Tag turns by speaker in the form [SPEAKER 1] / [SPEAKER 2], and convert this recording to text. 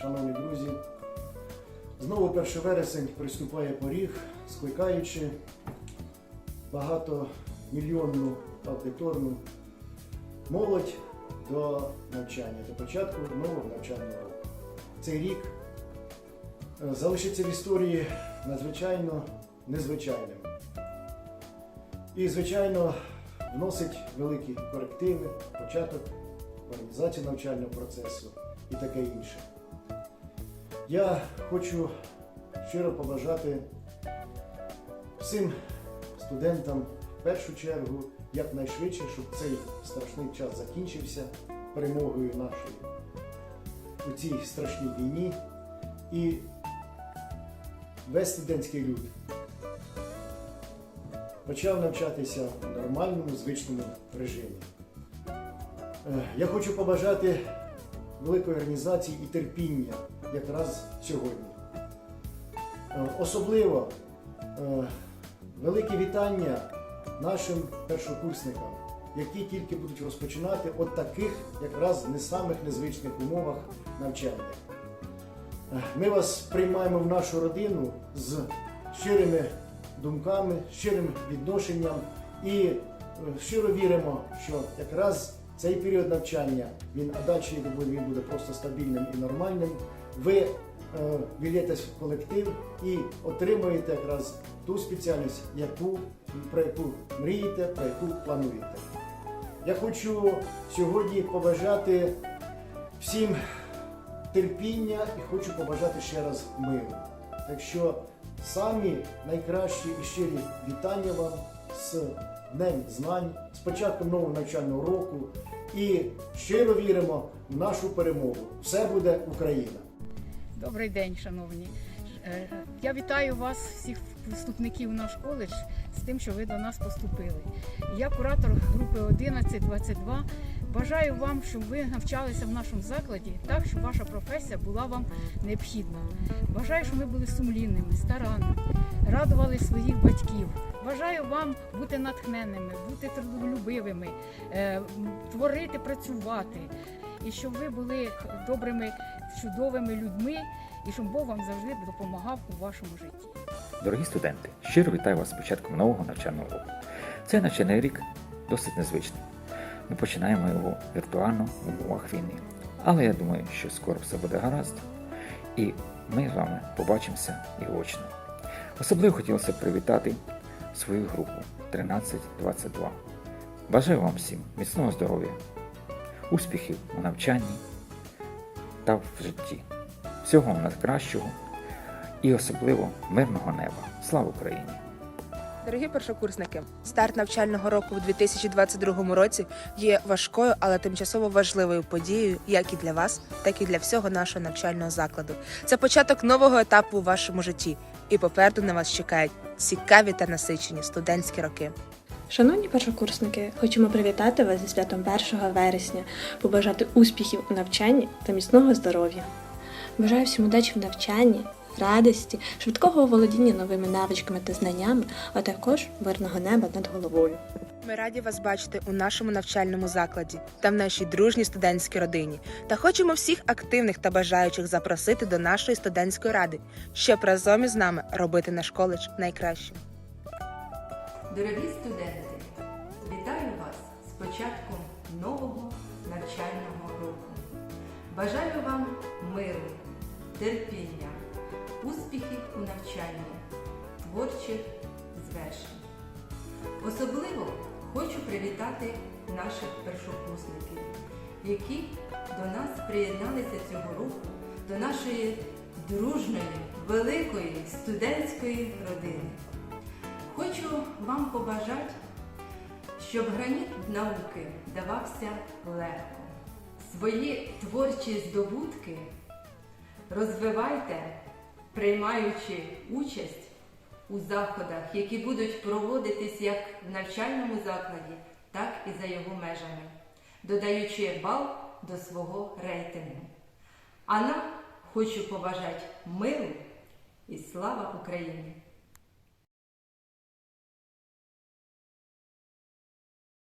[SPEAKER 1] шановні друзі. Знову 1 вересень приступає поріг, скликаючи багатомільйонну аудиторну молодь до навчання, до початку нового навчального року. Цей рік е, залишиться в історії надзвичайно незвичайним. І, звичайно, вносить великі корективи, початок організації навчального процесу і таке інше. Я хочу щиро побажати всім студентам в першу чергу якнайшвидше, щоб цей страшний час закінчився перемогою нашої у цій страшній війні. І весь студентський люд почав навчатися в нормальному, звичному режимі. Е, Я хочу побажати великої організації і терпіння якраз сьогодні. Е, Особливо е, велике вітання нашим першокурсникам, які тільки будуть розпочинати от таких якраз не самих незвичних умовах навчання. Е, Ми вас приймаємо в нашу родину з щирими думками, щирим відношенням і щиро віримо, що якраз цей період навчання він а далі він буде просто стабільним і нормальним. Ви е, вілєтесь в колектив і отримуєте якраз ту спеціальність, яку, про яку мрієте, про яку плануєте. Я хочу сьогодні побажати всім терпіння і хочу побажати ще раз миру. Так що самі найкращі і щирі вітання вам з Днем знань, з початком нового навчального року і щиро віримо в нашу перемогу. Все буде Україна!
[SPEAKER 2] Добрий день, шановні. Е, Я вітаю вас, всіх вступників у наш коледж, з тим, що ви до нас поступили. Я куратор групи 1122. Бажаю вам, щоб ви навчалися в нашому закладі так, щоб ваша професія була вам необхідна. Бажаю, щоб ви були сумлінними, старанними, радували своїх батьків. Бажаю вам бути натхненними, бути трудолюбивими, е, творити, працювати. І щоб ви були добрими, чудовими людьми, і щоб Бог вам завжди допомагав у вашому житті.
[SPEAKER 3] Дорогі студенти, щиро вітаю вас з початком нового навчального року. Цей навчальний рік досить незвичний. Ми починаємо його віртуально в умовах війни. Але я думаю, що скоро все буде гаразд, і ми з вами побачимося і очно. Особливо хотілося б привітати свою групу 1322. Бажаю вам всім міцного здоров'я, успіхів у навчанні та в житті. Всього вам найкращого і особливо мирного неба. Слава Україні!
[SPEAKER 4] Дорогі першокурсники, старт навчального року у 2022 році є важкою, але тимчасово важливою подією як і для вас, так і для всього нашого навчального закладу. Це початок нового етапу у вашому житті, і попереду на вас чекають цікаві та насичені студентські роки.
[SPEAKER 5] Шановні першокурсники, хочемо привітати вас зі святом 1 вересня, побажати успіхів у навчанні та міцного здоров'я. Бажаю всім удачі в навчанні, радості, швидкого володіння новими навичками та знаннями, а також мирного неба над головою.
[SPEAKER 4] Ми раді вас бачити у нашому навчальному закладі та в нашій дружній студентській родині. Та хочемо всіх активних та бажаючих запросити до нашої студентської ради, щоб разом із нами робити наш коледж найкращим.
[SPEAKER 6] Дорогі студенти, вітаю вас з початком нового навчального року. Bажаю вам миру, терпіння, успіхів у навчанні, творчих звершень. Особливо хочу привітати наших першокурсників, які до нас приєдналися цього року, до нашої дружної, великої студентської родини. Хочу вам побажати, щоб граніт науки давався легко. Свої творчі здобутки розвивайте, приймаючи участь у заходах, які будуть проводитись як в навчальному закладі, так і за його межами, додаючи бал до свого рейтингу. А нам хочу побажати миру і слава Україні!